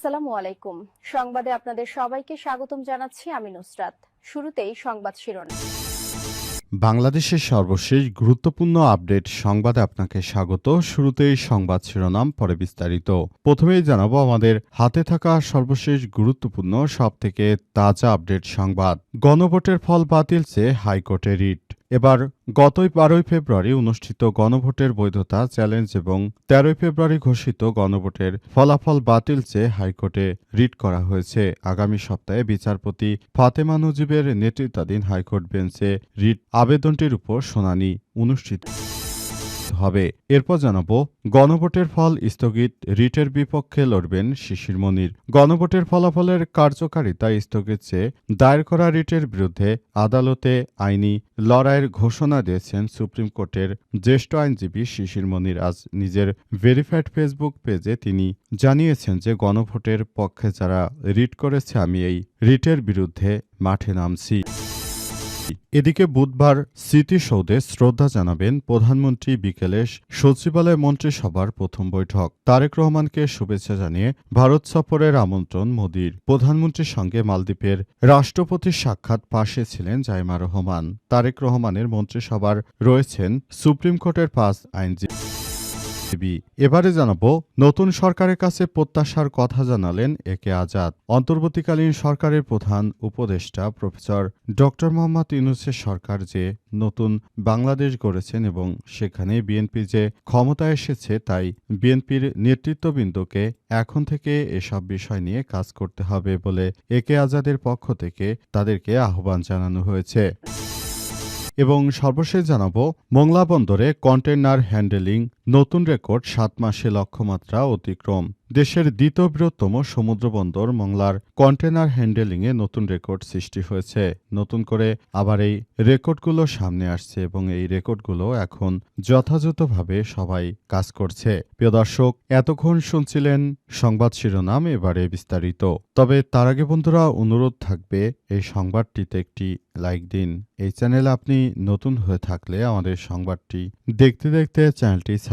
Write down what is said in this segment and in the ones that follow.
আসসালামু আলাইকুম। সংবাদে আপনাদের সবাইকে স্বাগতম জানাচ্ছি আমি নুসরাত। শুরুতেই সংবাদ শিরোনাম। বাংলাদেশের সর্বশেষ গুরুত্বপূর্ণ আপডেট সংবাদে আপনাকে স্বাগত। শুরুতেই সংবাদ শিরোনাম, পরে বিস্তারিত। প্রথমেই জানাব আমাদের হাতে থাকা সর্বশেষ গুরুত্বপূর্ণ, সবথেকে তাজা আপডেট সংবাদ। গণভোটের ফল বাতিল চেয়ে হাইকোর্টে রিট। এবার গতই বারোই ফেব্রুয়ারি অনুষ্ঠিত গণভোটের বৈধতা চ্যালেঞ্জ এবং তেরোই ফেব্রুয়ারি ঘোষিত গণভোটের ফলাফল বাতিল চেয়ে হাইকোর্টে রিট করা হয়েছে। আগামী সপ্তাহে বিচারপতি ফাতেমা নজিবের নেতৃত্বাধীন হাইকোর্ট বেঞ্চে রিট আবেদনটির উপর শুনানি অনুষ্ঠিত। হবে। এরপর জানাব, গণভোটের ফল স্থগিত, রিটের বিপক্ষে লড়বেন শিশির মনির। গণভোটের ফলাফলের কার্যকারিতা স্থগিত চেয়ে দায়ের করা রিটের বিরুদ্ধে আদালতে আইনি লড়াইয়ের ঘোষণা দিয়েছেন সুপ্রিম কোর্টের জ্যেষ্ঠ আইনজীবী শিশির মনির। আজ নিজের ভেরিফাইড ফেসবুক পেজে তিনি জানিয়েছেন যে, গণভোটের পক্ষে যারা রিট করেছে, আমি এই রিটের বিরুদ্ধে মাঠে নামছি। এদিকে বুধবার স্মৃতিসৌধে শ্রদ্ধা জানাবেন প্রধানমন্ত্রী বিকেলে সচিবালয় মন্ত্রিসভার প্রথম বৈঠক। তারেক রহমানকে শুভেচ্ছা জানিয়ে ভারত সফরের আমন্ত্রণ মোদির। প্রধানমন্ত্রীর সঙ্গে মালদ্বীপের রাষ্ট্রপতির সাক্ষাৎ পাশে ছিলেন জাইমা রহমান। তারেক রহমানের মন্ত্রিসভার রয়েছেন সুপ্রিম কোর্টের পাঁচ আইনজীবী। এবারে জানাব, নতুন সরকারের কাছে প্রত্যাশার কথা জানালেন একে আজাদ। অন্তর্বর্তীকালীন সরকারের প্রধান উপদেষ্টা প্রফেসর ড. মোহাম্মদ ইউনুসের সরকার যে নতুন বাংলাদেশ গড়েছেন এবং সেখানে বিএনপি যে ক্ষমতায় এসেছে, তাই বিএনপির নেতৃত্ববৃন্দকে এখন থেকে এসব বিষয় নিয়ে কাজ করতে হবে বলে একে আজাদের পক্ষ থেকে তাদেরকে আহ্বান জানানো হয়েছে। এবং সর্বশেষ জানাব, মোংলা বন্দরে কন্টেইনার হ্যান্ডেলিং নতুন রেকর্ড সাত মাসে লক্ষ্যমাত্রা অতিক্রম। দেশের দ্বিতীয় বৃহত্তম সমুদ্র বন্দর মংলার কন্টেনার হ্যান্ডেলিংয়ে নতুন রেকর্ড সৃষ্টি হয়েছে। নতুন করে আবার এই রেকর্ডগুলো সামনে আসছে এবং এই রেকর্ডগুলো এখন যথাযথভাবে সবাই কাজ করছে। প্রিয় দর্শক, এতক্ষণ শুনছিলেন সংবাদ শিরোনাম, এবারে বিস্তারিত। তবে তার আগে বন্ধুরা, অনুরোধ থাকবে এই সংবাদটিতে একটি লাইক দিন। এই চ্যানেলে আপনি নতুন হয়ে থাকলে আমাদের সংবাদটি দেখতে দেখতে চ্যানেলটি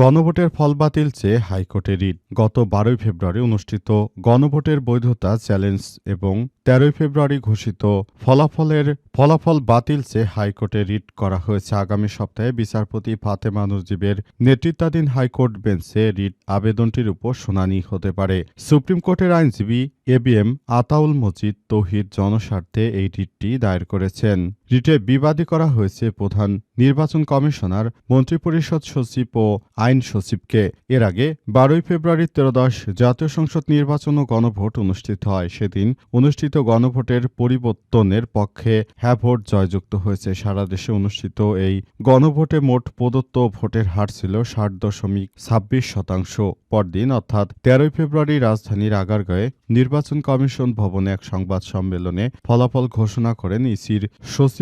গণভোটের ফল বাতিল চেয়ে হাইকোর্টে রিট। গত বারোই ফেব্রুয়ারি অনুষ্ঠিত গণভোটের বৈধতা চ্যালেঞ্জ এবং তেরোই ফেব্রুয়ারি ঘোষিত ফলাফলের ফলাফল বাতিল চেয়ে হাইকোর্টে রিট করা হয়েছে। আগামী সপ্তাহে বিচারপতি ফাতেমা নজিবের নেতৃত্বাধীন হাইকোর্ট বেঞ্চে রিট আবেদনটির উপর শুনানি হতে পারে। সুপ্রিম কোর্টের আইনজীবী এবিএম আতাউল মজিদ তৌহিদ জনস্বার্থে এই রিটটি দায়ের করেছেন। রিটে বিবাদী করা হয়েছে প্রধান নির্বাচন কমিশনার, মন্ত্রিপরিষদ সচিব ও আইন সচিবকে। এর আগে বারোই ফেব্রুয়ারি তেরোদশ জাতীয় সংসদ নির্বাচন ও গণভোট অনুষ্ঠিত হয়। সেদিন অনুষ্ঠিত গণভোটের পরিবর্তনের পক্ষে হ্যাঁ ভোট জয়যুক্ত হয়েছে। সারা দেশে অনুষ্ঠিত এই গণভোটে মোট প্রদত্ত ভোটের হার ছিল ষাট দশমিক ছাব্বিশ শতাংশ। পরদিন অর্থাৎ তেরোই ফেব্রুয়ারি রাজধানীর আগারগাঁয়ে নির্বাচন কমিশন ভবনে এক সংবাদ সম্মেলনে ফলাফল ঘোষণা করেন ইসির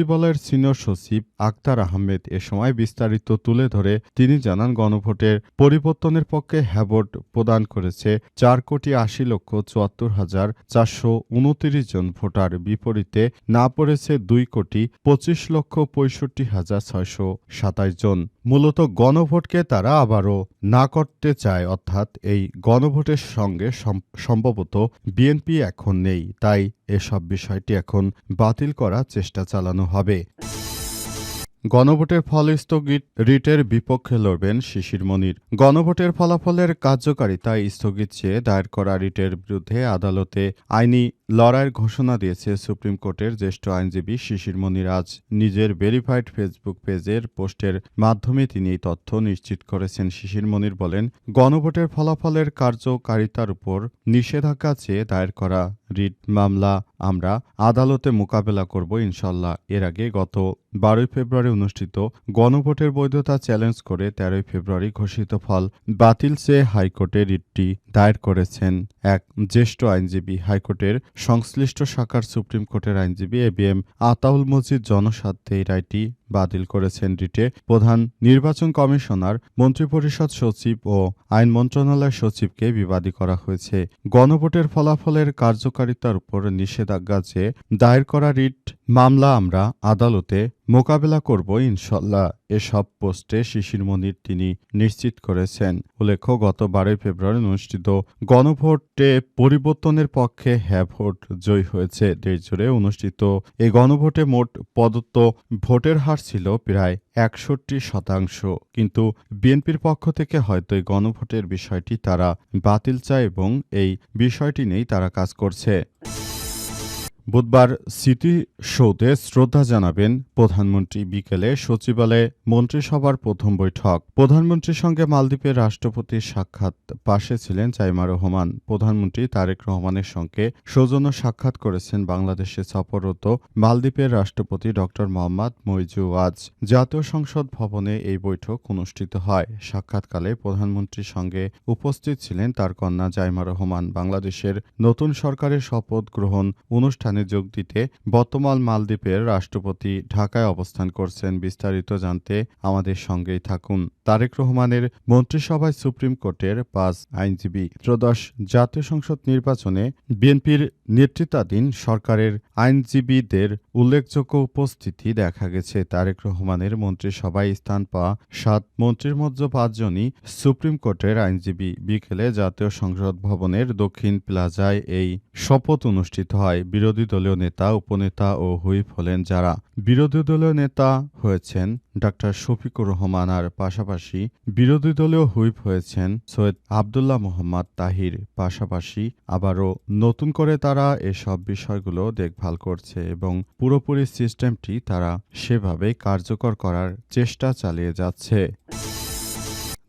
সচিবালয়ের সিনিয়র সচিব আক্তার আহমেদ এ সময় বিস্তারিত তুলে ধরে তিনি জানান, গণভোটের পরিবর্তনের পক্ষে হ্যাভোট প্রদান করেছে চার কোটি আশি লক্ষ চুয়াত্তর হাজার চারশো উনত্রিশ জন ভোটার। বিপরীতে না পড়েছে দুই কোটি পঁচিশ লক্ষ পঁয়ষট্টি হাজার ছয়শো সাতাশ জন। মূলত গণভোটকে তারা আবারও না করতে চায়, অর্থাৎ এই গণভোটের সঙ্গে সম্ভবত বিএনপি এখন নেই। তাই এসব বিষয়টি এখন বাতিল করার চেষ্টা চালানো হবে। গণভোটের ফল স্থগিত রিটের বিপক্ষে লড়বেন শিশির মনির। গণভোটের ফলাফলের কার্যকারিতা স্থগিত চেয়ে দায়ের করা রিটের বিরুদ্ধে আদালতে আইনি লড়াইয়ের ঘোষণা দিয়েছে সুপ্রিম কোর্টের জ্যেষ্ঠ আইনজীবী শিশির মনির। আজ নিজের ভেরিফাইড ফেসবুক পেজের পোস্টের মাধ্যমে তিনি এই তথ্য নিশ্চিত করেছেন। শিশির মনির বলেন, গণভোটের ফলাফলের কার্যকারিতার উপর নিষেধাজ্ঞা চেয়ে দায়ের করা রিট মামলা আমরা আদালতে মোকাবেলা করব ইনশাল্লাহ এর আগে গত বারোই ফেব্রুয়ারি অনুষ্ঠিত গণভোটের বৈধতা চ্যালেঞ্জ করে তেরোই ফেব্রুয়ারি ঘোষিত ফল বাতিল চেয়ে হাইকোর্টে রিটটি দায়ের করেছেন এক জ্যেষ্ঠ আইনজীবী। হাইকোর্টের সংশ্লিষ্ট শাখার সুপ্রিম কোর্টের আইনজীবী A B M Ataul Majid জনস্বার্থে এই রায়টি বাতিল করেছেন রিটে প্রধান নির্বাচন কমিশনার, মন্ত্রিপরিষদ সচিব ও আইন মন্ত্রণালয় সচিবকে বিবাদী করা হয়েছে। গণভোটের ফলাফলের কার্যকারিতার উপর নিষেধাজ্ঞা যে দায়ের করা রিট মামলা আমরা আদালতে মোকাবেলা করব ইনশাল্লাহ এসব পোস্টে শিশির মনির তিনি নিশ্চিত করেছেন। উল্লেখ্য, গত বারোই ফেব্রুয়ারি অনুষ্ঠিত গণভোটে পরিবর্তনের পক্ষে হ্যাঁ ভোট জয়ী হয়েছে। দেশজুড়ে অনুষ্ঠিত এই গণভোটে মোট প্রদত্ত ভোটের হার ছিল প্রায় একষট্টি শতাংশ। কিন্তু বিএনপির পক্ষ থেকে হয়তো এই গণভোটের বিষয়টি তারা বাতিল চায় এবং এই বিষয়টি নেই তারা কাজ করছে। বুধবার স্মৃতিসৌধে শ্রদ্ধা জানাবেন প্রধানমন্ত্রী। বিকেলে সচিবালয়ে মন্ত্রিসভার প্রথম বৈঠক। প্রধানমন্ত্রীর সঙ্গে মালদ্বীপের রাষ্ট্রপতির সাক্ষাৎ পাশে ছিলেন চাইমা রহমান। প্রধানমন্ত্রী তারেক রহমানের সঙ্গে সৌজন্য সাক্ষাৎ করেছেন বাংলাদেশে সফররত মালদ্বীপের রাষ্ট্রপতি ড মোহাম্মদ মইজু আজ জাতীয় সংসদ ভবনে এই বৈঠক অনুষ্ঠিত হয়। সাক্ষাৎকালে প্রধানমন্ত্রীর সঙ্গে উপস্থিত ছিলেন তার কন্যা জাইমা রহমান। বাংলাদেশের নতুন সরকারের শপথ গ্রহণ অনুষ্ঠানে যোগ দিতে বর্তমান মালদ্বীপের রাষ্ট্রপতি ঢাকায় অবস্থান করছেন বিস্তারিত জানতে আমাদের সঙ্গেই থাকুন। তারেক রহমানের মন্ত্রিসভায় সুপ্রিম কোর্টের পাঁচ আইনজীবী ত্রয়োদশ জাতীয় সংসদ নির্বাচনে বিএনপির নেতৃত্বাধীন সরকারের আইনজীবীদের উল্লেখযোগ্য উপস্থিতি দেখা গেছে। তারেক রহমানের মন্ত্রিসভায় স্থান পাওয়া সাত মন্ত্রীর মধ্যে পাঁচজনই সুপ্রিম কোর্টের আইনজীবী। বিকেলে জাতীয় সংসদ ভবনের দক্ষিণ প্লাজায় এই শপথ অনুষ্ঠিত হয়। বিরোধী দলীয় নেতা, উপনেতা ও হুইপ হলেন যারা বিরোধী দলীয় নেতা হয়েছেন ডাক্তার শফিকুর রহমান আর পাশাপাশি বিরোধী দলীয় হুইপ হয়েছেন সৈয়দ আবদুল্লাহ মোহাম্মদ তাহির। পাশাপাশি আবারও নতুন করে তারা এসব বিষয়গুলো দেখভাল করছে এবং পুরোপুরি সিস্টেমটি তারা সেভাবে কার্যকর করার চেষ্টা চালিয়ে যাচ্ছে।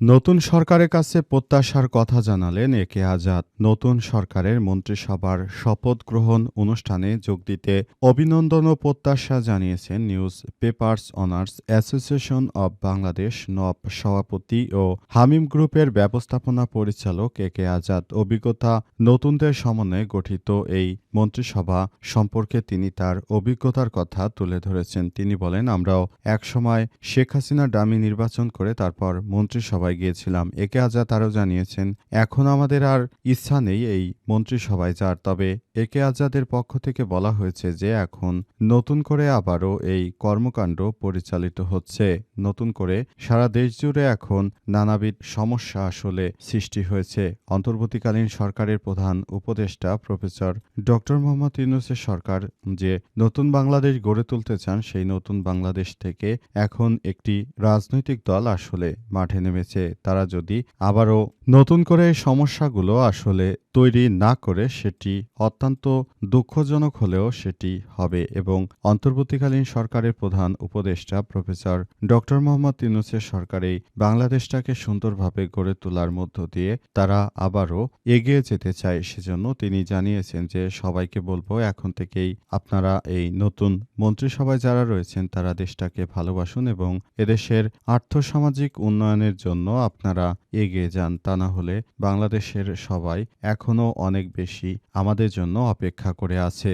নতুন সরকারের কাছে প্রত্যাশার কথা জানালেন এ কে আজাদ। নতুন সরকারের মন্ত্রিসভার শপথ গ্রহণ অনুষ্ঠানে যোগ দিতে অভিনন্দন ও প্রত্যাশা জানিয়েছেন newspapers owners association of Bangladesh নব সভাপতি ও হামিম গ্রুপের ব্যবস্থাপনা পরিচালক এ কে আজাদ। অভিজ্ঞতা নতুনদের সমন্বয়ে গঠিত এই মন্ত্রিসভা সম্পর্কে তিনি তার অভিজ্ঞতার কথা তুলে ধরেছেন। তিনি বলেন, আমরাও একসময় শেখ হাসিনা ডামি নির্বাচন করে তারপর মন্ত্রিসভায় গিয়েছিলাম। একে আজাদ আরও জানিয়েছেন, এখন আমাদের আর ইচ্ছা নেই এই মন্ত্রিসভায় যার। তবে একে আজাদের পক্ষ থেকে বলা হয়েছে যে এখন নতুন করে আবারও এই কর্মকাণ্ড পরিচালিত হচ্ছে। নতুন করে সারা দেশ জুড়ে এখন নানাবিধ সমস্যা আসলে সৃষ্টি হয়েছে। অন্তর্বর্তীকালীন সরকারের প্রধান উপদেষ্টা প্রফেসর ডক্টর মোহাম্মদ ইউনুসের সরকার যে নতুন বাংলাদেশ গড়ে তুলতে চান, সেই নতুন বাংলাদেশ থেকে এখন একটি রাজনৈতিক দল আসলে মাঠে নেমেছে। তারা যদি আবারও নতুন করে সমস্যাগুলো আসলে তৈরি না করে সেটি অত্যন্ত দুঃখজনক হলেও সেটি হবে এবং অন্তর্বর্তীকালীন সরকারের প্রধান উপদেষ্টা প্রফেসর ডক্টর মোহাম্মদ ইউনুসের সরকারেই বাংলাদেশটাকে সুন্দরভাবে গড়ে তোলার মধ্য দিয়ে তারা আবারও এগিয়ে যেতে চায় সেজন্য তিনি জানিয়েছেন যে সবাইকে বলব এখন থেকেই আপনারা এই নতুন মন্ত্রিসভায় যারা রয়েছেন তারা দেশটাকে ভালোবাসুন এবং এদেশের আর্থসামাজিক উন্নয়নের জন্য আপনারা এগিয়ে যান। তা না হলে বাংলাদেশের সবাই এখনও অনেক বেশি আমাদের জন্য অপেক্ষা করে আছে।